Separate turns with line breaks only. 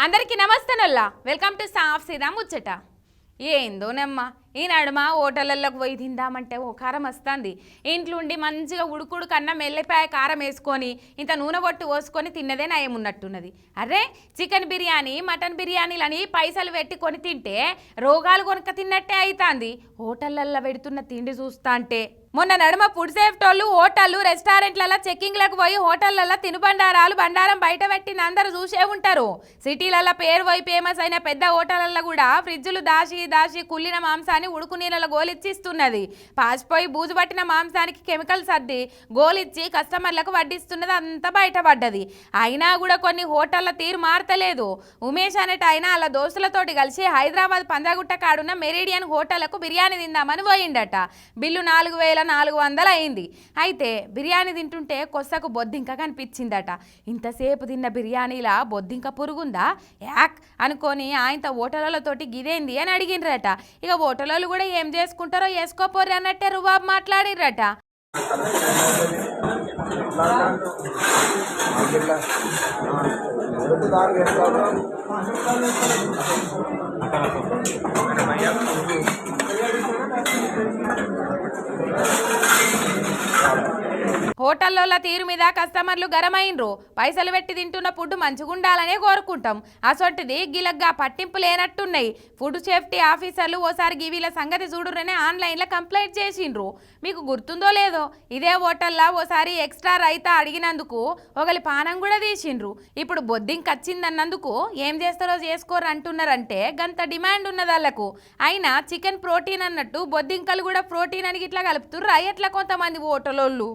అందరికీ నమస్తేనల్లా welcome to సాఫ్ సీదా ముచ్చట ఏందోనమ్మా ఈ నడుమ హోటళ్ళల్లోకి పోయి తిందామంటే ఓ కారం వస్తుంది. ఇంట్లోండి మంచిగా ఉడుకుడు కన్నా మెల్లిపాయ కారం వేసుకొని ఇంత నూనె పొట్టు పోసుకొని తిన్నదే నయం ఉన్నట్టున్నది. అరే చికెన్ బిర్యానీ మటన్ బిర్యానీలని పైసలు పెట్టి కొని తింటే రోగాలు కొనుక తిన్నట్టే అవుతుంది హోటళ్ళల్లో పెడుతున్న తిండి చూస్తా అంటే మొన్న నడుమ ఫుడ్ సేఫ్టీ వాళ్ళు హోటళ్ళు రెస్టారెంట్లలో చెక్కింగ్లకు పోయి హోటళ్ళల్లో తినుబండారాలు బండారం బయట పెట్టిన అందరూ చూసే ఉంటారు. సిటీలలో పేరు పోయి ఫేమస్ అయిన పెద్ద హోటళ్ళల్లో కూడా ఫ్రిడ్జులు దాచి దాచి కుళ్ళిన మాంసాన్ని ఉడుకు నీళ్ళలో గోలిచ్చిస్తున్నది పాచిపోయి బూజు పట్టిన మాంసానికి కెమికల్స్ అద్ది గోలిచ్చి కస్టమర్లకు వడ్డిస్తున్నది అంతా బయటపడ్డది. అయినా కూడా కొన్ని హోటళ్ళ తీరు మారతలేదు. ఉమేష్ అనేట ఆయన వాళ్ళ దోస్తులతోటి కలిసి హైదరాబాద్ పంజాగుట్ట కాడున్న మెరీడియన్ హోటళ్ళకు బిర్యానీ తిందామని పోయిండట. బిల్లు నాలుగు వేల నాలుగు వందలు అయింది. అయితే బిర్యానీ తింటుంటే కొసకు బొద్దింక కనిపించిందట. ఇంతసేపు తిన్న బిర్యానీలా బొద్దింక పురుగుందా? యాక్ అనుకొని ఆయనతో హోటళ్ళతోటి గిదేంది అని అడిగిండ్రట. ఇక హోటళ్ళు కూడా ఏం చేసుకుంటారో వేసుకోపోరు అన్నట్టే రుబాబు మాట్లాడిర్రట. హోటల్లో తీరు మీద కస్టమర్లు గరమైండ్రు. పైసలు పెట్టి తింటున్న ఫుడ్ మంచిగుండాలనే కోరుకుంటాం. అసొంటిది గిలగ్గా పట్టింపు లేనట్టున్నాయి. ఫుడ్ సేఫ్టీ ఆఫీసర్లు ఓసారి గివీల సంగతి చూడురనే ఆన్లైన్లో కంప్లైంట్ చేసిండ్రు. మీకు గుర్తుందో లేదో ఇదే హోటల్లో ఓసారి ఎక్స్ట్రా రైతా అడిగినందుకు ఒకరి పానం కూడా తీసిండ్రు. ఇప్పుడు బొద్దింక వచ్చిందన్నందుకు ఏం చేస్తారో చేసుకోరు అంటున్నారంటే గంత డిమాండ్ ఉన్నది వాళ్ళకు అయినా చికెన్ ప్రోటీన్ అన్నట్టు బొద్దింకలు కూడా ప్రోటీన్ అని ఇట్లా కలుపుతుర్రు? ఎట్లా కొంతమంది హోటలోళ్ళు?